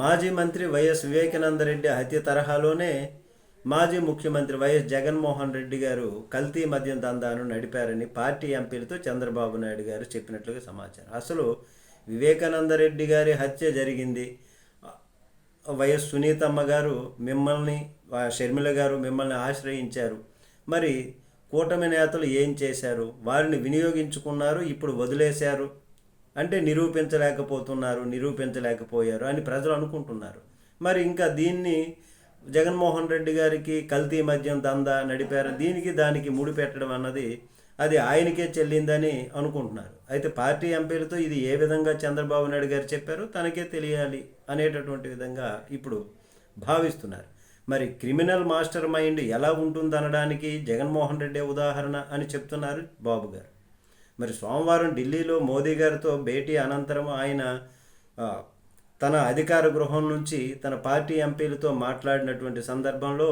మాజీ మంత్రి వైఎస్ వివేకానందరెడ్డి హత్య తరహాలోనే మాజీ ముఖ్యమంత్రి వైఎస్ జగన్మోహన్ రెడ్డి గారు కల్తీ మద్యం దందాను నడిపారని పార్టీ ఎంపీలతో చంద్రబాబు నాయుడు గారు చెప్పినట్లుగా సమాచారం. అసలు వివేకానందరెడ్డి గారి హత్య జరిగింది. వైఎస్ సునీతమ్మ గారు మిమ్మల్ని షర్మిల గారు మిమ్మల్ని ఆశ్రయించారు. మరి కూటమి నేతలు ఏం చేశారు? వారిని వినియోగించుకున్నారు ఇప్పుడు వదిలేశారు. అంటే నిరూపించలేకపోతున్నారు నిరూపించలేకపోయారు అని ప్రజలు అనుకుంటున్నారు. మరి ఇంకా దీన్ని జగన్మోహన్ రెడ్డి గారికి కల్తీ మద్యం దందా నడిపారు దీనికి దానికి ముడిపెట్టడం అన్నది అది ఆయనకే చెల్లిందని అనుకుంటున్నారు. అయితే పార్టీ ఎంపీలతో ఇది ఏ విధంగా చంద్రబాబు నాయుడు గారు చెప్పారో తనకే తెలియాలి అనేటటువంటి విధంగా ఇప్పుడు భావిస్తున్నారు. మరి క్రిమినల్ మాస్టర్ మైండ్ ఎలా ఉంటుందనడానికి జగన్మోహన్ రెడ్డి ఉదాహరణ అని చెప్తున్నారు బాబు గారు. మరి సోమవారం ఢిల్లీలో మోదీ గారితో భేటీ అనంతరం ఆయన తన అధికార గృహం నుంచి తన పార్టీ ఎంపీలతో మాట్లాడినటువంటి సందర్భంలో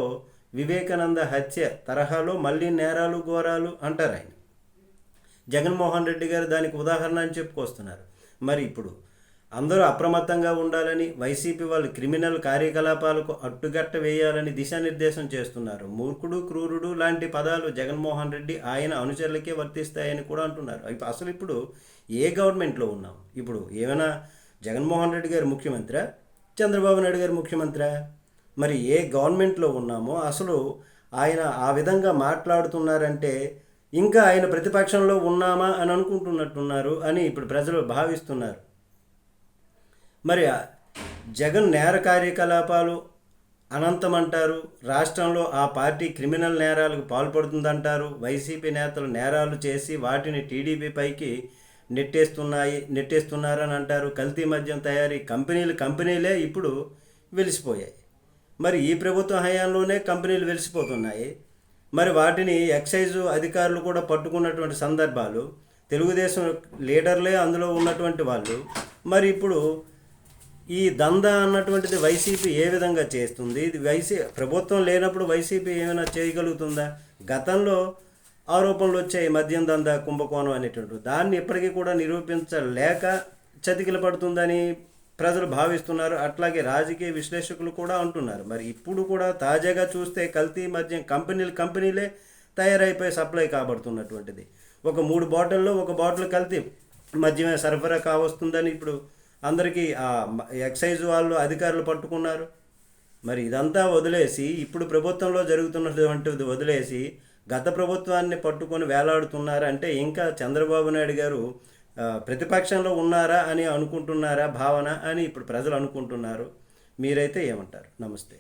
వివేకానంద హత్య తరహాలో మళ్ళీ నేరాలు ఘోరాలు అంటారు ఆయన. జగన్మోహన్ రెడ్డి గారు దానికి ఉదాహరణ అని చెప్పుకొస్తున్నారు. మరి ఇప్పుడు అందరూ అప్రమత్తంగా ఉండాలని వైసీపీ వాళ్ళు క్రిమినల్ కార్యకలాపాలకు అట్టుగట్ట వేయాలని దిశానిర్దేశం చేస్తున్నారు. మూర్ఖుడు క్రూరుడు లాంటి పదాలు జగన్మోహన్ రెడ్డి ఆయన అనుచరులకే వర్తిస్తాయని కూడా అంటున్నారు. అసలు ఇప్పుడు ఏ గవర్నమెంట్లో ఉన్నాం? ఇప్పుడు ఏమైనా జగన్మోహన్ రెడ్డి గారు ముఖ్యమంత్రి? చంద్రబాబు నాయుడు గారు ముఖ్యమంత్రి? మరి ఏ గవర్నమెంట్లో ఉన్నామో అసలు ఆయన ఆ విధంగా మాట్లాడుతున్నారంటే ఇంకా ఆయన ప్రతిపక్షంలో ఉన్నామా అని అనుకుంటున్నట్టున్నారు అని ఇప్పుడు ప్రజలు భావిస్తున్నారు. మరి జగన్ నేర కార్యకలాపాలు అనంతమంటారు రాష్ట్రంలో ఆ పార్టీ క్రిమినల్ నేరాలకు పాల్పడుతుందంటారు వైసీపీ నేతలు నేరాలు చేసి వాటిని టీడీపీ పైకి నెట్టేస్తున్నాయి నెట్టేస్తున్నారని అంటారు. కల్తీ మద్యం తయారీ కంపెనీలు కంపెనీలే ఇప్పుడు వెలిసిపోయాయి. మరి ఈ ప్రభుత్వ హయాంలోనే కంపెనీలు వెలిసిపోతున్నాయి. మరి వాటిని ఎక్సైజు అధికారులు కూడా పట్టుకున్నటువంటి సందర్భాలు తెలుగుదేశం లీడర్లే అందులో ఉన్నటువంటి వాళ్ళు. మరి ఇప్పుడు ఈ దందా అన్నటువంటిది వైసీపీ ఏ విధంగా చేస్తుంది? ఇది వైసీ ప్రభుత్వం లేనప్పుడు వైసీపీ ఏమైనా చేయగలుగుతుందా? గతంలో ఆరోపణలు వచ్చాయి మద్యం దందా కుంభకోణం అనేటువంటి దాన్ని ఇప్పటికీ కూడా నిరూపించలేక చతికిల పడుతుందని ప్రజలు భావిస్తున్నారు. అట్లాగే రాజకీయ విశ్లేషకులు కూడా అంటున్నారు. మరి ఇప్పుడు కూడా తాజాగా చూస్తే కల్తీ మద్యం కంపెనీలు కంపెనీలే తయారైపోయి సప్లై కాబడుతున్నటువంటిది. ఒక మూడు బాటిల్లో ఒక బాటిల్ కల్తీ మద్యమే సరఫరా కావస్తుందని ఇప్పుడు అందరికీ ఆ ఎక్సైజ్ వాళ్ళు అధికారులు పట్టుకున్నారు. మరి ఇదంతా వదిలేసి ఇప్పుడు ప్రభుత్వంలో జరుగుతున్నటువంటిది వదిలేసి గత ప్రభుత్వాన్ని పట్టుకొని వేలాడుతున్నారంటే ఇంకా చంద్రబాబు నాయుడు గారు ప్రతిపక్షంలో ఉన్నారా అని అనుకుంటున్నారా భావన అని ఇప్పుడు ప్రజలు అనుకుంటున్నారు. మీరైతే ఏమంటారు? నమస్తే.